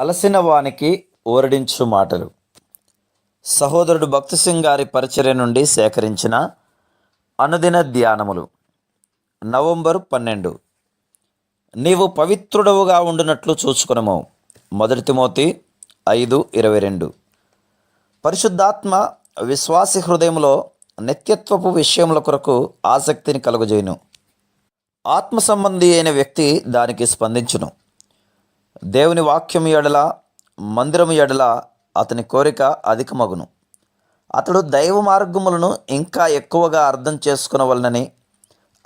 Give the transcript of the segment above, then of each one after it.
అలసిన వానికి ఓరడించు మాటలు. సహోదరుడు భక్తి సింగ్ గారి పరిచర్య నుండి సేకరించిన అనుదిన ధ్యానములు. నవంబర్ పన్నెండు. నీవు పవిత్రుడవుగా ఉండునట్లు చూసుకునము మొదటి తిమోతి ఐదు ఇరవై రెండు. పరిశుద్ధాత్మ విశ్వాసి హృదయంలో నిత్యత్వపు విషయముల కొరకు ఆసక్తిని కలుగజేయును. ఆత్మ సంబంధి అయిన వ్యక్తి దానికి స్పందించును. దేవుని వాక్యం ఎడల మందిరము ఎడల అతని కోరిక అధికమగును. అతడు దైవ మార్గములను ఇంకా ఎక్కువగా అర్థం చేసుకునవలనని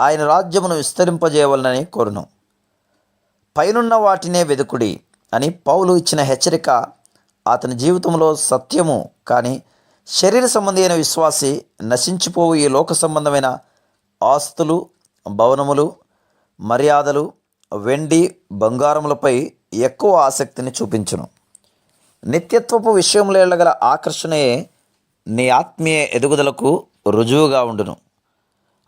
ఆయన రాజ్యమును విస్తరింపజేయవలనని కోరును. పైనున్న వాటినే వెదుకుడి అని పౌలు ఇచ్చిన హెచ్చరిక అతని జీవితంలో సత్యము కానీ శరీర సంబంధి అయిన విశ్వాసి నశించిపోవు ఈ లోక సంబంధమైన ఆస్తులు భవనములు మర్యాదలు వెండి బంగారములపై ఎక్కువ ఆసక్తిని చూపించును. నిత్యత్వపు విషయంలో వెళ్ళగల ఆకర్షణయే నీ ఆత్మీయ ఎదుగుదలకు రుజువుగా ఉండును.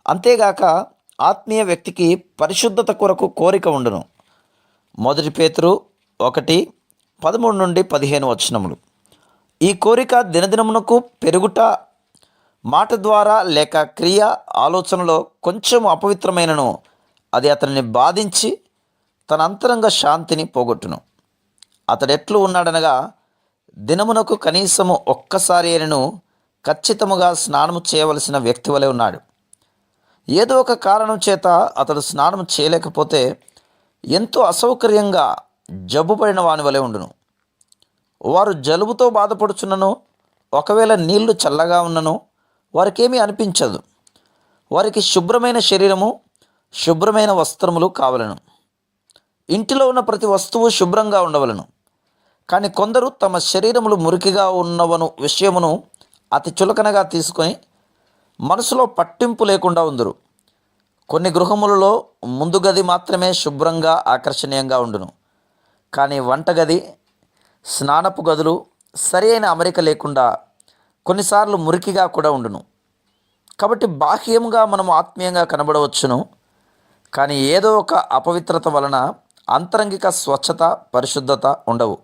అంతేగాక ఆత్మీయ వ్యక్తికి పరిశుద్ధత కొరకు కోరిక ఉండును. మొదటి పేతురు ఒకటి పదమూడు నుండి పదిహేను వచనములు. ఈ కోరిక దినదినమునకు పెరుగుట మాట ద్వారా లేక క్రియ ఆలోచనలో కొంచెం అపవిత్రమైనను అది అతనిని బాధించి తన అంతరంగ శాంతిని పోగొట్టును. అతడెట్లు ఉన్నాడనగా దినమునకు కనీసము ఒక్కసారి అయినను ఖచ్చితముగా స్నానము చేయవలసిన వ్యక్తి వలె ఉన్నాడు. ఏదో ఒక కారణం చేత అతడు స్నానం చేయలేకపోతే ఎంతో అసౌకర్యంగా జబ్బుపడిన వాని వలె ఉండును. వారు జలుబుతో బాధపడుచున్నను ఒకవేళ నీళ్ళు చల్లగా ఉన్నను వారికేమీ అనిపించదు. వారికి శుభ్రమైన శరీరము శుభ్రమైన వస్త్రములు కావలను. ఇంటిలో ఉన్న ప్రతి వస్తువు శుభ్రంగా ఉండవలను. కానీ కొందరు తమ శరీరములు మురికిగా ఉన్నవను విషయమును అతి చులకనగా తీసుకొని మనసులో పట్టింపు లేకుండా ఉందరు. కొన్ని గృహములలో ముందు గది మాత్రమే శుభ్రంగా ఆకర్షణీయంగా ఉండును. కానీ వంటగది స్నానపు గదులు సరి అయిన అమరిక లేకుండా కొన్నిసార్లు మురికిగా కూడా ఉండును. కాబట్టి బాహ్యంగా మనం ఆత్మీయంగా కనబడవచ్చును. కానీ ఏదో ఒక అపవిత్రత వలన అంతరంగిక స్వచ్ఛత పరిశుద్ధత ఉండవు.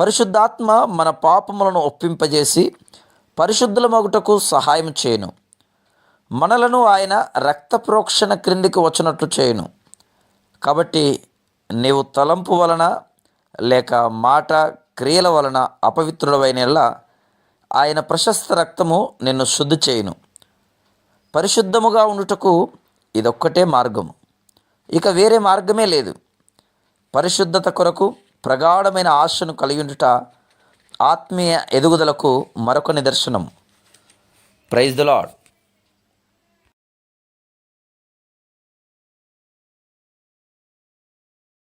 పరిశుద్ధాత్మ మన పాపములను ఒప్పింపజేసి పరిశుద్ధుల మగుటకు సహాయం చేయను. మనలను ఆయన రక్త ప్రోక్షణ క్రిందికి వచ్చినట్లు చేయను. కాబట్టి నీవు తలంపు వలన లేక మాట క్రియల వలన అపవిత్రుడవైనలా ఆయన ప్రశస్త రక్తము నిన్ను శుద్ధి చేయును. పరిశుద్ధముగా ఉండుటకు ఇదొక్కటే మార్గము. ఇక వేరే మార్గమే లేదు. పరిశుద్ధత కొరకు ప్రగాఢమైన ఆశను కలిగి ఉండుట ఆత్మీయ ఎదుగుదలకు మరొక నిదర్శనం. Praise the lord